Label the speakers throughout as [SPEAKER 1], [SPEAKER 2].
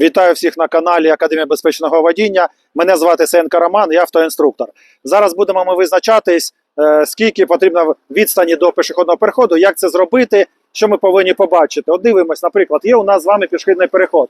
[SPEAKER 1] Вітаю всіх на каналі Академія безпечного водіння. Мене звати Сенка Роман, я автоінструктор. Зараз будемо ми визначатись, е, скільки потрібно відстані до пішохідного переходу, як це зробити, що ми повинні побачити. От дивимось, наприклад, є у нас з вами пішохідний переход.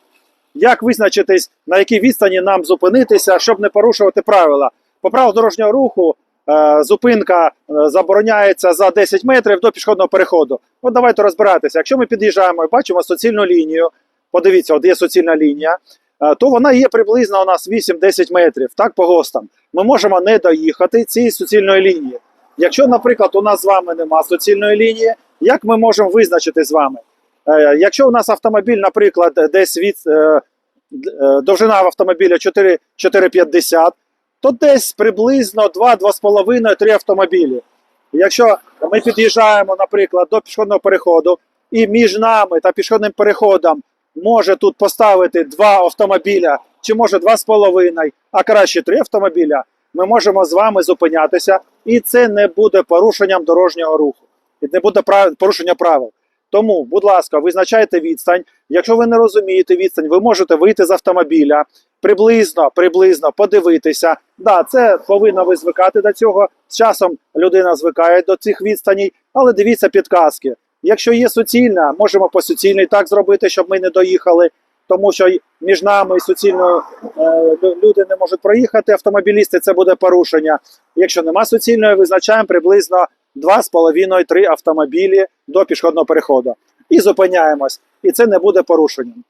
[SPEAKER 1] Як визначитись, на якій відстані нам зупинитися, щоб не порушувати правила? По правилу дорожнього руху е, зупинка е, забороняється за 10 метрів до пішохідного переходу. От давайте розбиратися. Якщо ми під'їжджаємо і бачимо суцільну лінію, подивіться, от є суцільна лінія, е, то вона є приблизно у нас 8-10 метрів, так, по ГОСТам. Ми можемо не доїхати цієї суцільної лінії. Якщо, наприклад, у нас з вами нема суцільної лінії, як ми можемо визначити з вами? Е, Якщо у нас автомобіль, наприклад, десь від е, довжина автомобіля 4,50, то десь приблизно 2-2,5-3 автомобілі. Якщо ми під'їжджаємо, наприклад, до пішохідного переходу, і між нами та пішохідним переходом може тут поставити два автомобіля, чи може два з половиною, а краще три автомобіля, ми можемо з вами зупинятися, і це не буде порушенням дорожнього руху, і не буде порушення правил. Тому, будь ласка, визначайте відстань. Якщо ви не розумієте відстань, ви можете вийти з автомобіля, приблизно, приблизно подивитися. Да, це повинно ви звикати до цього. З часом людина звикає до цих відстаней, але дивіться підказки. Якщо є суцільна, можемо по суцільній так зробити, щоб ми не доїхали, тому що між нами і суцільною е, люди не можуть проїхати. Автомобілісти це буде порушення. Якщо нема суцільної, визначаємо приблизно 2,5-3 автомобілі до пішохідного переходу. І зупиняємось. І це не буде порушенням.